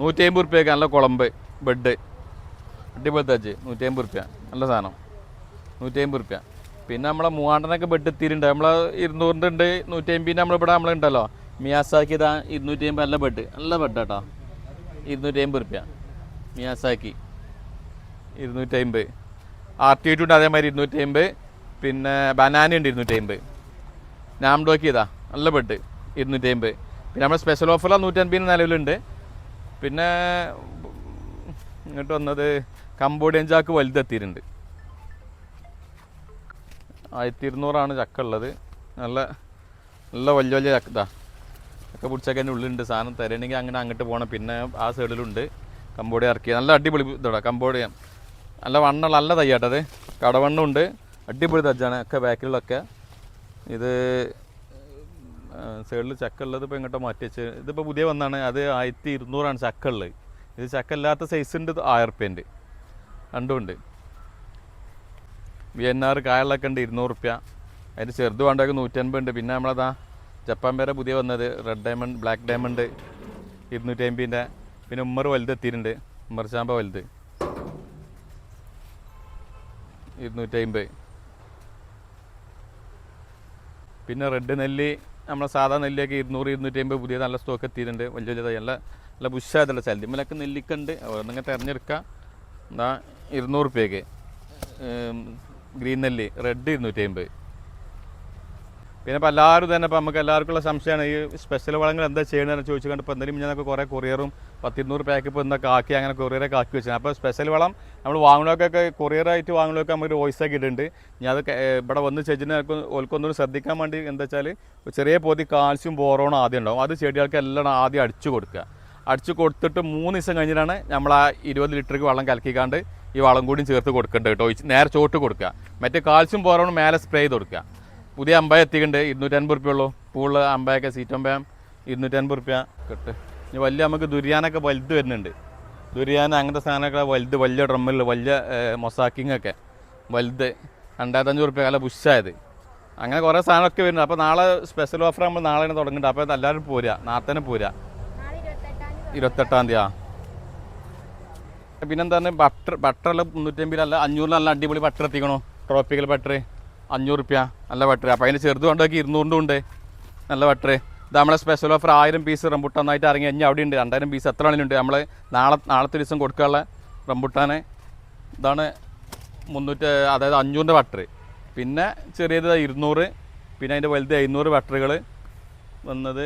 നൂറ്റി അമ്പത് റുപ്യക്ക് നല്ല കുളമ്പ് ബെഡ് അടിപൊളി തച്ച് നൂറ്റി അമ്പത് റുപ്യ നല്ല സാധനം. നൂറ്റി അമ്പത് റുപ്യ പിന്നെ നമ്മളെ മൂവാണ്ടനൊക്കെ ബെഡ് എത്തിയിട്ടുണ്ട്. നമ്മളെ ഇരുന്നൂറിന്റെ ഉണ്ട് നൂറ്റി അമ്പതിന്റെ നമ്മളിവിടെ നമ്മളുണ്ടല്ലോ മിയാസാക്കി ഇതാ ഇരുന്നൂറ്റി അമ്പത് നല്ല ബെഡ് നല്ല ബെഡ് കേട്ടോ ഇരുന്നൂറ്റി അമ്പത് റുപ്യ മിയാസാക്കി. ഇരുന്നൂറ്റി അമ്പത് ആർ ടി ഉണ്ട് അതേമാതിരി ഇരുന്നൂറ്റി അമ്പത് പിന്നെ ബനാന ഉണ്ട് ഇരുന്നൂറ്റി അമ്പത് നാംഡോക്കി ഇതാ നല്ല ബെഡ് ഇരുന്നൂറ്റി അമ്പത് പിന്നെ നമ്മുടെ സ്പെഷ്യൽ ഓഫറിലാണ് നൂറ്റൻപതിന് നിലവിലുണ്ട്. പിന്നെ ഇങ്ങോട്ട് വന്നത് കമ്പോഡിയൻ ചാക്ക് വലുതെത്തിയിട്ടുണ്ട്. ആയിരത്തി ഇരുന്നൂറാണ് ചക്ക ഉള്ളത് നല്ല നല്ല വലിയ വലിയ ചക്ക ഇതാ. ചക്ക പിടിച്ചൊക്കെ അതിന്റെ ഉള്ളിലുണ്ട്. സാധനം തരണമെങ്കിൽ അങ്ങനെ അങ്ങോട്ട് പോകണം. പിന്നെ ആ സൈഡിലുണ്ട്. കമ്പോഡിയ ഇറക്കിയത് നല്ല അടിപൊളി ഇതോടാ കമ്പോഡിയ നല്ല വണ്ണുള്ള നല്ല തയ്യാട്ടത് കടവണ്ണുണ്ട് അടിപൊളി തജ്ജാണ് ഒക്കെ ബാക്കിലുള്ളൊക്കെ ഇത് സൈഡിൽ ചക്ക ഉള്ളത് ഇപ്പോൾ ഇങ്ങോട്ട് മാറ്റി വെച്ച് ഇതിപ്പോൾ പുതിയ വന്നാണ്. അത് ആയിരത്തി ഇരുന്നൂറാണ് ചക്ക ഉള്ളത് ഇത് ചക്ക ഇല്ലാത്ത സൈസ് ഉണ്ട് ആയിരം റുപ്യന്റെ രണ്ടുമുണ്ട് വി എൻ ആർ കായലൊക്കെ ഉണ്ട് ഇരുന്നൂറ് റുപ്യ അതിന് ചെറുത് വേണ്ടതൊക്കെ നൂറ്റൻപത് ഉണ്ട്. പിന്നെ നമ്മളതാ ജപ്പാൻ വരെ പുതിയ വന്നത്. റെഡ് ഡയമണ്ട് ബ്ലാക്ക് ഡയമണ്ട് ഇരുന്നൂറ്റി അമ്പതിന്റെ പിന്നെ ഉമ്മർ വലുത് എത്തിയിട്ടുണ്ട്. ഉമ്മർ ചാമ്പ വലുത്. ഇരുന്നൂറ്റി അമ്പത് പിന്നെ റെഡ് നെല്ലി നമ്മളെ സാധാ നെല്ലിയൊക്കെ ഇരുന്നൂറ് ഇരുന്നൂറ്റി അമ്പത് പുതിയ നല്ല സ്റ്റോക്ക് എത്തിയിട്ടുണ്ട്. വലിയ വലിയ. നല്ല നല്ല ബുഷായതുള്ള ഇമ്മലൊക്കെ നെല്ലിക്കുണ്ട്. നിങ്ങൾ തിരഞ്ഞെടുക്കുക എന്താ ഇരുന്നൂറ് റുപ്യക്ക് ഗ്രീൻ നെല്ലി. റെഡ് ഇരുന്നൂറ്റി അമ്പത് പിന്നെ ഇപ്പോൾ എല്ലാവരും തന്നെ ഇപ്പോൾ നമുക്ക് എല്ലാവർക്കുള്ള സംശയമാണ് ഈ സ്പെഷ്യൽ വളങ്ങൾ എന്താ ചെയ്യണമെന്ന് ചോദിച്ചു കണ്ടപ്പോൾ എന്തെങ്കിലും ഞാനൊക്കെ കുറേ കൊറിയറും പത്തിരുന്നൂറ് പാക്ക് ഇപ്പോൾ എന്തൊക്കെ കാക്കി അങ്ങനെ കൊറിയറൊക്കെ കാക്കി വെച്ചാൽ അപ്പോൾ സ്പെഷ്യൽ വളം നമ്മൾ വാങ്ങണമൊക്കെ കൊറിയറായിട്ട് വാങ്ങണമൊക്കെ നമ്മൾ വോയിസ് ആക്കി ഇടുന്നുണ്ട് ഞാൻ അത് ഇവിടെ വന്ന് ചെടിനെ ഓൽക്കൊന്നും ശ്രദ്ധിക്കാൻ വേണ്ടി എന്താ വെച്ചാൽ ചെറിയ പൊതി കാൽസ്യം ബോറോണും ആദ്യം ഉണ്ടാവും. അത് ചെടികൾക്ക് എല്ലാം ആദ്യം അടിച്ചു കൊടുക്കുക. അടിച്ചു കൊടുത്തിട്ട് മൂന്ന് ദിവസം കഴിഞ്ഞിട്ടാണ് നമ്മൾ ആ ഇരുപത് ലിറ്റർക്ക് വെള്ളം കലക്കിക്കാണ്ട് ഈ വളം കൂടിയും ചേർത്ത് കൊടുക്കേണ്ടത് കേട്ടോ. നേരെ ചോട്ട് കൊടുക്കുക. മറ്റേ കാൽസ്യം ബോറോണും മേലെ സ്പ്രേ ചെയ്ത് കൊടുക്കുക. പുതിയ അമ്പായ എത്തിക്കുന്നുണ്ട് ഇരുന്നൂറ്റൻപത് റുപ്യ ഉള്ളൂ. പൂൾ അമ്പായൊക്കെ സീറ്റ് അമ്പയം ഇരുന്നൂറ്റൻപത് റുപ്യ കിട്ട്. ഇനി വലിയ നമുക്ക് ദുരിയാനൊക്കെ വലുത് വരുന്നുണ്ട്. ദുരിയാന അങ്ങനത്തെ സാധനമൊക്കെ വലുത് വലിയ ഡ്രമ്മിൽ വലിയ മൊസാക്കിങ് ഒക്കെ വലുത്. രണ്ടായിരത്തഞ്ഞൂറ് റുപ്യ കാല ബുഷായത് അങ്ങനെ കുറേ സാധനമൊക്കെ വരുന്നുണ്ട്. അപ്പോൾ നാളെ സ്പെഷ്യൽ ഓഫർ നമ്മൾ നാളെ തന്നെ തുടങ്ങിയിട്ട് അപ്പോൾ എല്ലാവരും പോരുക നാളെ തന്നെ തീയതി ഇരുപത്തെട്ടാം തീയതി. ആ. പിന്നെന്താണ്? ബട്ടർ ബട്ടറിൽ മുന്നൂറ്റമ്പതിലല്ല അഞ്ഞൂറിലല്ല അടിപൊളി ബട്ടർ എത്തിക്കണോ? ട്രോപ്പിക്കൽ ബട്ടർ അഞ്ഞൂറ് റുപ്യ നല്ല ബട്ടർ അപ്പോൾ അതിന് ചെറുത് കൊണ്ടൊക്കെ ഇരുന്നൂറിന്റെ ഉണ്ട്. നല്ല ബട്ടർ ഇത് നമ്മളെ സ്പെഷ്യൽ ഓഫർ ആയിരം പീസ് റംബുട്ടാൻ നന്നായിട്ട് ഇറങ്ങി. കഴിഞ്ഞാൽ അവിടെ ഉണ്ട്. രണ്ടായിരം പീസ് എത്ര ആണെങ്കിലും നമ്മൾ നാളെ നാളത്തെ ദിവസം കൊടുക്കാനുള്ള റംബുട്ടാനെ ഇതാണ് മുന്നൂറ്റി അതായത് അഞ്ഞൂറിന്റെ വട്ടറ് പിന്നെ ചെറിയത് ഇരുന്നൂറ്. പിന്നെ അതിന്റെ വലുത് എഴുന്നൂറ് വട്ടറുകൾ വന്നത്